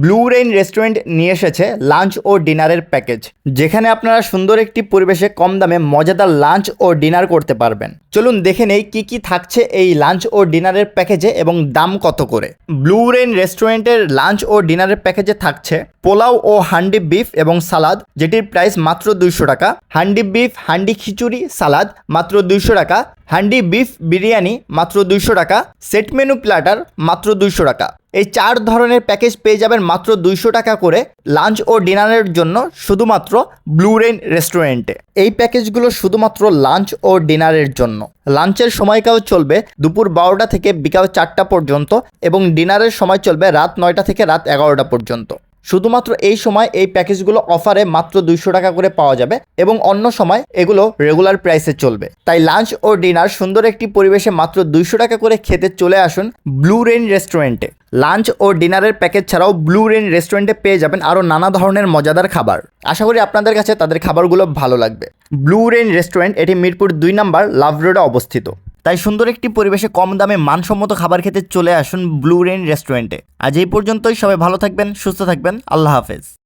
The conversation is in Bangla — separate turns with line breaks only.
ব্লু রেইন রেস্টুরেন্ট নিয়ে এসেছে লাঞ্চ ও ডিনারের প্যাকেজ, যেখানে আপনারা সুন্দর একটি পরিবেশে কম দামে মজাদার লাঞ্চ ও ডিনার করতে পারবেন। চলুন দেখে নেই কি কি থাকছে এই লাঞ্চ ও ডিনারের প্যাকেজে এবং দাম কত করে। ব্লু রেইন রেস্টুরেন্টের লাঞ্চ ও ডিনারের প্যাকেজে থাকছে পোলাও ও হান্ডি বিফ এবং সালাদ, যেটির প্রাইস মাত্র দুইশো টাকা। হান্ডি বিফ, হান্ডি খিচুড়ি, সালাদ মাত্র দুইশো টাকা। হান্ডি বিফ বিরিয়ানি মাত্র দুইশো টাকা, সেট মেনু প্ল্যাটার মাত্র দুইশো টাকা। এই চার ধরনের প্যাকেজ পেয়ে যাবেন মাত্র দুইশো টাকা করে লাঞ্চ ও ডিনারের জন্য শুধুমাত্র ব্লু রেইন রেস্টুরেন্টে। এই প্যাকেজগুলো শুধুমাত্র লাঞ্চ ও ডিনারের জন্য। লাঞ্চের সময়কাল চলবে দুপুর বারোটা থেকে বিকাল চারটা পর্যন্ত এবং ডিনারের সময় চলবে রাত নয়টা থেকে রাত এগারোটা পর্যন্ত। শুধুমাত্র এই সময় এই প্যাকেজগুলো অফারে মাত্র দুইশো টাকা করে পাওয়া যাবে এবং অন্য সময় এগুলো রেগুলার প্রাইসে চলবে। তাই লাঞ্চ ও ডিনার সুন্দর একটি পরিবেশে মাত্র দুইশো টাকা করে খেতে চলে আসুন ব্লু রেইন রেস্টুরেন্টে। লাঞ্চ ও ডিনারের প্যাকেজ ছাড়াও ব্লু রেইন রেস্টুরেন্টে পেয়ে যাবেন আরও নানা ধরনের মজাদার খাবার। আশা করি আপনাদের কাছে তাদের খাবারগুলো ভালো লাগবে। ব্লু রেইন রেস্টুরেন্ট এটি মিরপুর দুই নাম্বার লাভ রোডে অবস্থিত। তাই সুন্দর একটি পরিবেশে কম দামে মানসম্মত খাবার খেতে চলে আসুন ব্লু রেইন রেস্টুরেন্টে আজ এই পর্যন্তই, সবাই ভালো থাকবেন, সুস্থ থাকবেন, আল্লাহ হাফেজ।